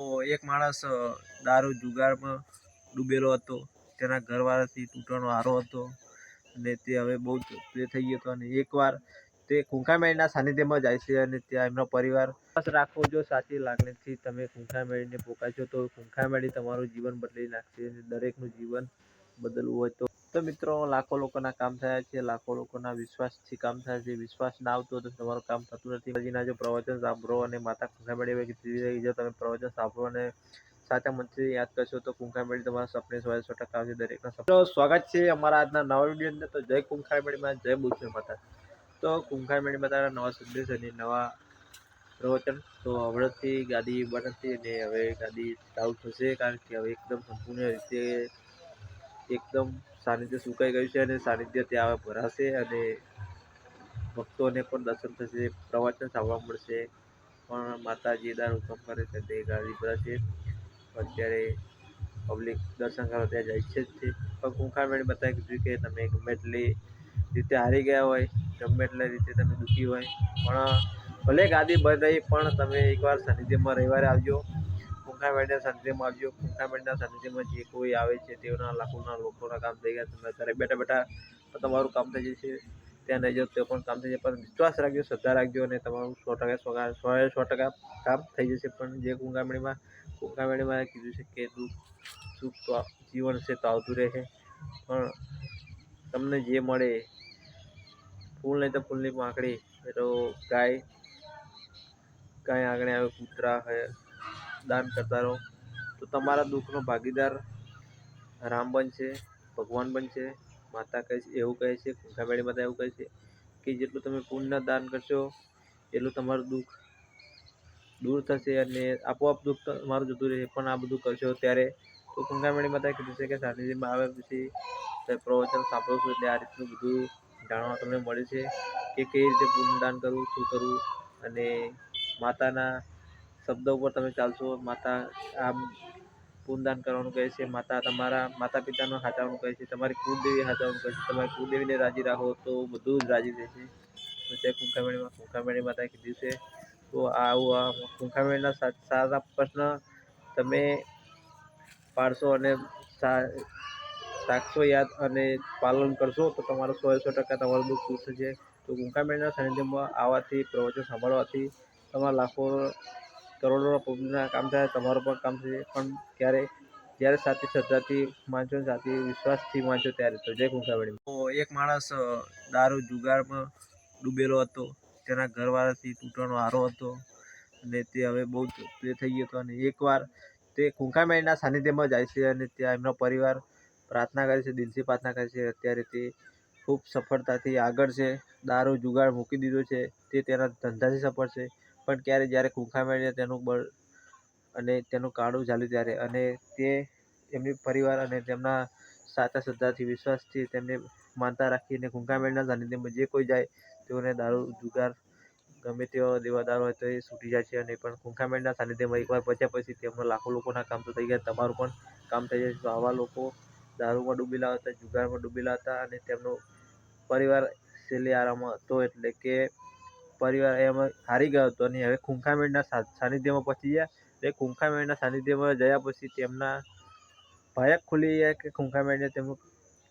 એક માણસ દારૂ જુગારમાં ડૂબેલો હતો. તેના ઘરવાળાથી તૂટવાનો આરો હતો. અને તે હવે બહુ જ તે થઈ ગયો હતો. અને એકવાર તે કુંકામેળના સાનિધ્યમાં જાય છે અને ત્યાં એમનો પરિવાર બસ રાખો જો સાચી લાગણીથી તમે કુંખામેળીને પોકાશો તો કુંખામેળી તમારું જીવન બદલી નાખશે અને દરેકનું જીવન બદલવું હોય તો તો મિત્રો, લાખો લોકોના કામ થયા છે, લાખો લોકોના વિશ્વાસથી કામ થાય છે. વિશ્વાસ ના આવતો તો તમારું કામ થતું નથી. હજીના જો પ્રવચન સાંભળો અને માતા કુંકામેળી એવી કીધી રહી જો તમે પ્રવચન સાંભળો અને સાચા મનથી યાદ કરશો તો કુંકામેળી તમારા સપને સો સો ટકા આવશે દરેકના સપના. સ્વાગત છે અમારા આજના નવા વીડિયો અંદર. તો જય કુંકામેળીમાં જય બુદ્ધ માતા. તો કુંકામેળી માતાના નવા સંદેશ અને નવા પ્રવચન. તો હવડેથી ગાદી બનતી અને હવે ગાદી ચાલુ થશે કારણ કે હવે એકદમ સંપૂર્ણ રીતે એકદમ સાનિધ્ય સુકાઈ ગયું છે અને સાનિધ્ય ત્યાં ભરાશે અને ભક્તોને પણ દર્શન થશે, પ્રવચન સાંભળવા મળશે. પણ માતાજી દાર હુકમ કરે છે તે ગાડી ભરાશે. અત્યારે પબ્લિક દર્શન કરવા ત્યાં જાય છે જ છે પણ કુંખામેળ બતાવી કીધું કે તમે ગમે એટલી રીતે હારી ગયા હોય, ગમે એટલી રીતે તમે દુઃખી હોય. પણ ભલે ગાદી બંધ રહી પણ તમે એકવાર સાનિધ્યમાં રવિવારે આવજો. કુંખામેળના સાનિધ્યમાં આવજો કુંખામેળના સાનિધ્યમાં જે કોઈ આવે છે તેઓના લાખોના લોકોના કામ થઈ ગયા તમે ઘરે બેઠા બેઠા તમારું કામ થઈ જશે. ત્યાં નહીં જાઓ તો પણ કામ થઈ જાય પણ વિશ્વાસ રાખજો, શ્રદ્ધા રાખજો અને તમારું સો ટકા સો એ સો ટકા કામ થઈ જશે. પણ જે કુંગામણીમાં કુંગામણીમાં કીધું છે કે દુઃખ, સુખ તો જીવન છે તો આવતું રહે. પણ તમને જે મળે, ફૂલ નહીં તો ફૂલની પાંખડી. તો ગાય ગાય આંગણે આવે, કૂતરા હોય દાન કરતા રહો. તો તમારા દુઃખનો ભાગીદાર રામ બનશે ભગવાન બનશે માતા કહે છે, એવું કહે છે કુંખામેળી માતા એવું કહે છે કે જેટલું તમે પુણ્ય દાન કરશો, એટલું તમારું દુઃખ દૂર થશે અને આપોઆપ દુઃખ તમારું જતું રહેશે. પણ આ બધું કરશો ત્યારે તો કુંખામેળી માતાએ કીધું છે કે સાનિધ્યમાં આવ્યા પછી પ્રવચન સાંભળો છો એટલે આ રીતનું બધું જાણવા તમને મળે છે કે કઈ રીતે પુણ્યદાન કરવું, શું કરવું અને માતાના શબ્દ ઉપર તમે ચાલશો, માતા આમ પૂનદાન કરવાનું કહે છે, માતા તમારા માતા પિતાનું હાચવાનું કહે છે, તમારી કુળદેવી હાચવાનું કહે છે, તમારી કુળદેવીને રાજી રાખો તો બધું જ રાજી રહેશે તો કુંખામેળીમાં કુંખામેળી માતા કીધું છે, તો આવું આ કુંખામેળના સારા પ્રશ્ન તમે પાડશો અને રાખશો યાદ અને પાલન કરશો તો તમારો સો સો ટકા તમારું દુઃખ દૂર થશે. તો કુંખામેળના સાનિધ્યમાં આવવાથી, પ્રવચન સાંભળવાથી તમારા લાખો કરોડો પબ્લિકના કામ થાય, તમારું પણ કામ થશે પણ ક્યારે, જ્યારે સાથે શ્રદ્ધાથી વાંચો સાથે વિશ્વાસથી વાંચો ત્યારે તો. જય કુંકાવાડી એક માણસ દારૂ જુગારમાં ડૂબેલો હતો, તેના ઘરવાળાથી તૂટવાનો આરો હતો, અને તે હવે બહુ તે થઈ ગયો હતો. અને એકવાર તે કુંકામેળના સાનિધ્યમાં જાય છે અને ત્યાં એમનો પરિવાર પ્રાર્થના કરે છે, દિલથી પ્રાર્થના કરે છે. અત્યારે તે ખૂબ સફળતાથી આગળ છે, દારૂ જુગાડ મૂકી દીધો છે. તે તેના ધંધાથી સફળ છે. પણ ક્યારે જ્યારે કુંખામેળીએ તેનું બળ અને તેનું કાળું ચાલ્યું ત્યારે અને તે એમની પરિવાર અને તેમના સાચા શ્રદ્ધાથી, વિશ્વાસથી તેમને માનતા રાખીને કુંકામેળના સાનિધ્યમાં જે કોઈ જાય તેઓને દારૂ, જુગાર, ગમે તેવો દેવાદાર હોય તો એ છૂટી જાય છે અને પણ કુંકામેળના સાનિધ્યમાં એકવાર પચ્યા પછી તેમનો લાખો લોકોના કામ તો થઈ ગયા. તમારું પણ કામ થઈ જાય તો આવા લોકો દારૂમાં ડૂબેલા હતા જુગારમાં ડૂબેલા હતા અને તેમનો પરિવાર છેલ્લે આરામ હતો એટલે કે પરિવાર એમાં હારી ગયો હતો અને હવે કુંખામેળના સા- સાનિધ્યમાં પહોંચી ગયા. તે કુંખામેળના સાનિધ્યમાં જયા પછી તેમના ભાયક ખુલી ગયા કે કુંખામેળને તેમનું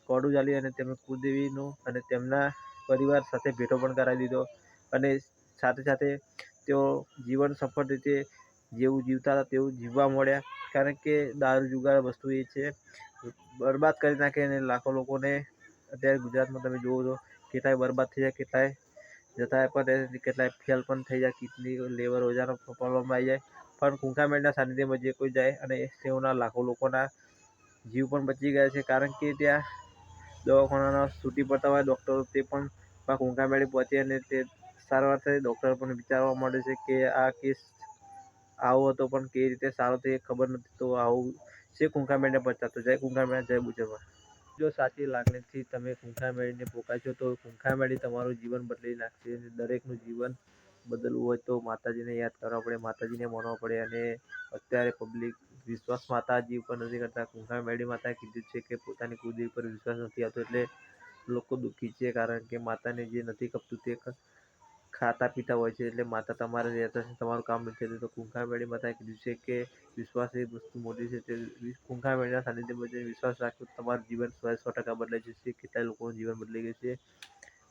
કોડું ચાલી અને તેમને કુદેવીનું અને તેમના પરિવાર સાથે ભેટો પણ કરાવી દીધો. અને સાથે સાથે તેઓ જીવન સફળ રીતે જેવું જીવતા હતા તેવું જીવવા મળ્યા. કારણ કે દારૂ જુગાર વસ્તુ એ છે, બરબાદ કરી નાખે અને લાખો લોકોને અત્યારે ગુજરાતમાં તમે જુઓ છો કેટલાય બરબાદ થઈ જાય કેટલાય જતા પણ કેટલાય ફેલ પણ થઈ જાય કિડની લેવર ઓજાનો પ્રોબ્લેમ આવી જાય. પણ કુંકામેળના સાનિધ્યમાં જે કોઈ જાય અને તેઓના લાખો લોકોના જીવ પણ બચી ગયા છે. કારણ કે ત્યાં દવાખાનાના છૂટી પડતા હોય ડૉક્ટરો તે પણ કુંકામેળી પહોંચે અને તે સારવાર થઈ ડૉક્ટર પણ વિચારવા માંડે છે કે આ કેસ આવો હતો પણ કેવી રીતે, સારો તે ખબર નથી. તો આવું છે કુંકામેળને પહોંચતા તો જય કુંકામેળ જય બુજરવા જો સાચી લાગણીથી તમે કુંખામેળીને પોકારશો તો કુંખામેળી તમારું જીવન બદલી નાખશે અને દરેકનું જીવન બદલવું હોય તો માતાજીને યાદ કરવા પડે, માતાજીને માનવા પડે અને અત્યારે પબ્લિક વિશ્વાસ માતાજી ઉપર નથી કરતા. કુંખામેળી માતાએ કીધું છે કે પોતાની કુળદેવી પર વિશ્વાસ નથી આવતો એટલે લોકો દુઃખી છે કારણ કે માતાને જે નથી ખપતું તે ખાતા પીતા હોય છે, એટલે માતા તમારે રહેતા છે, તમારું કામ નથી થતું. તો કુંખામેળી માતાએ કીધું છે કે, વિશ્વાસ એ વસ્તુ મોટી છે તે કુંખામેળીના સાનિધ્યમાં જઈને વિશ્વાસ રાખો તમારું જીવન સો સો ટકા બદલાઈ જશે, કેટલાય લોકોનું જીવન બદલાઈ ગયું છે.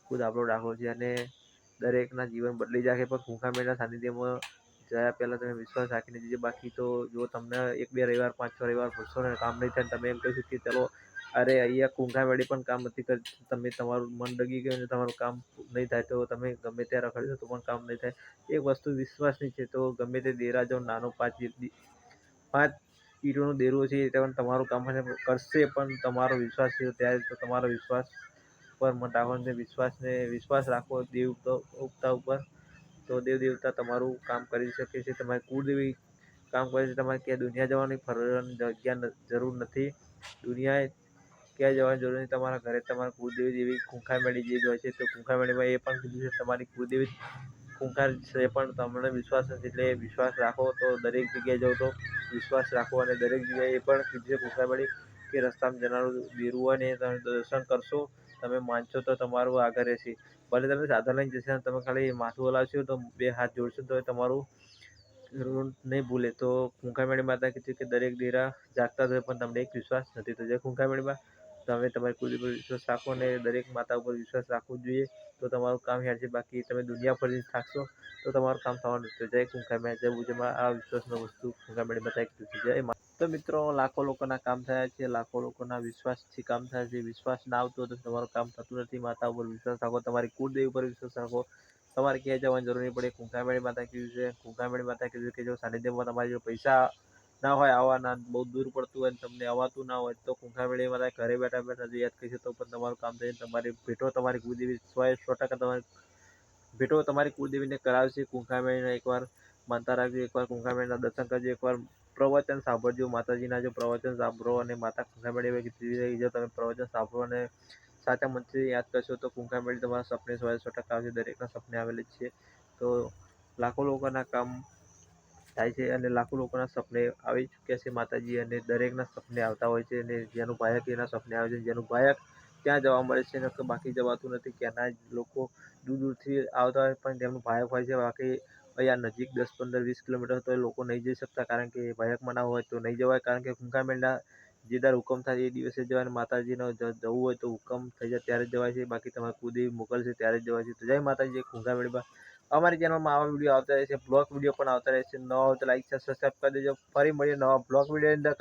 ખુદ આપણો દાખલો છે અને દરેકના જીવન બદલી જાય પણ કુંખામેળીના સાનિધ્યમાં જયા પહેલાં તમે વિશ્વાસ રાખીને જજો. બાકી તો જો તમને એક બે રવિવાર, પાંચ છ રવિવાર ભૂલશો ને કામ નહીં થાય તમે એમ કહીશું કે ચલો અરે અહીંયા કુંકામેળી પણ કામ નથી કરતી તમે તમારું મન ડગી ગયું અને તમારું કામ નહીં થાય તો તમે ગમે ત્યાં રખડશો તો પણ કામ નહીં થાય. એક વસ્તુ વિશ્વાસની છે તો ગમે તે દેરા જો નાનો પાંચ પાંચ ઈંટોનું દેરું છે એ પણ તમારું કામ કરશે પણ તમારો વિશ્વાસ છે ત્યારે તો તમારો વિશ્વાસ પર મત રાખો અને વિશ્વાસને, વિશ્વાસ રાખો દેવ ઉગતા ઉપર. તો દેવ દેવતા તમારું કામ કરી શકે છે, તમારી કુળદેવી કામ કરે છે, તમારે ક્યાંય દુનિયા જવાની ફરવાની જગ્યા જરૂર નથી. દુનિયાએ ક્યાંય જવાની જરૂર નહીં, તમારા ઘરે તમારા કુળદેવી જેવી ખૂંખાર મેળી જે હોય છે, તો ખૂંખામેળીમાં એ પણ કીધું છે, તમારી કુળદેવી ખૂંખાર છે પણ તમને વિશ્વાસ નથી, એટલે વિશ્વાસ રાખો તો દરેક જગ્યાએ જાઓ તો વિશ્વાસ રાખો અને દરેક જગ્યાએ એ પણ કીધું છે ખૂંખાર મેળી કે રસ્તામાં જનારું દેરું હોય ને તમે દર્શન કરશો, તમે માનશો તો તમારું આગળ રહેશે. ભલે તમે સાધન લઈને જશે તમે ખાલી માથું હલાવશો તો બે હાથ જોડશો તો તમારું ઋણ નહીં ભૂલે. તો ખૂંખામેળી માતા કીધું કે દરેક દેરા જાગતા હોય પણ તમને એક વિશ્વાસ નથી. તો જય કુંકામેળીમાં તમે તમારી કુલ ઉપર વિશ્વાસ રાખો અને દરેક માતા ઉપર વિશ્વાસ રાખવો જોઈએ. તો તમારું કામ યાદ છે, બાકી તમે દુનિયા પર થાકશો, તો તમારું કામ થવાનું છે. જય કુંકામેળ જય ભુજમાં આ વિશ્વાસનો વસ્તુ કુંકામેળી બતાવી કીધું છે. જય તો મિત્રો, લાખો લોકોના કામ થયા છે, લાખો લોકોના વિશ્વાસથી કામ થાય છે. વિશ્વાસ ના આવતો તો તમારું કામ થતું નથી. માતા ઉપર વિશ્વાસ રાખો, તમારી કુળદેવી ઉપર વિશ્વાસ રાખો. તમારે ક્યાંય જવાની જરૂર નહીં પડે. કુંકામેળી માતા કીધું છે. કુંકામેળી માતા કીધું કે જો સાનિધ્યમાં તમારી જો પૈસા ના હોય આવવાના બહુ દૂર પડતું હોય તમને આવવાતું ના હોય, તો કુંકામેળી માતા ઘરે બેઠા બેઠા જો યાદ કરીશું તો પણ તમારું કામ થઈને તમારી ભેટો તમારી કુળદેવી સો સો ટકા તમારી ભેટો તમારી કુળદેવીને કરાવશે. કુંખામેળીના એકવાર માનતા રાખજો, એકવાર કુંકામેળીના દર્શન કરજો, એકવાર પ્રવચન સાંભળજો, માતાજીના જો પ્રવચન સાંભળો અને માતા કુંખામેળી કીધી જો તમે પ્રવચન સાંભળો અને સાચા મનથી યાદ કરશો તો કુંખામેળી તમારા સપને સો સો ટકા આવશે, દરેકના સપને આવેલી છે. તો લાખો લોકોના કામ થાય છે અને લાખો લોકોના સપને આવી ચૂક્યા છે માતાજી અને દરેકના સપને આવતા હોય છે અને જેનું ભાયક એના સપને આવે છે જેનું ભાયક ત્યાં જવા મળે છે નકર બાકી જવાતું નથી ત્યાંના લોકો દૂર દૂરથી આવતા હોય પણ તેમનું ભાયક હોય છે. બાકી અહીંયા નજીક દસ પંદર વીસ કિલોમીટર તો એ લોકો નહીં જઈ શકતા કારણ કે ભાયકમાં ના હોય તો નહીં જવાય. કારણ કે કુંકામેળના જે દર હુકમ થાય એ દિવસે જવાય માતાજીનો જવું હોય તો હુકમ થઈ જાય ત્યારે જ જવાય છે. બાકી તમારે કુદી મોકલશે ત્યારે જ જવાય છે. તો જય માતાજી જય કુંકામેળીમાં અમારી ચેનલમાં આવા વીડિયો આવતા રહેશે બ્લોગ વીડિયો પણ આવતા રહેશે નવા લાઈક સબસ્ક્રાઈબ કરી દેજો. ફરી મળીએ નવા બ્લોગ વીડિયો અંદર.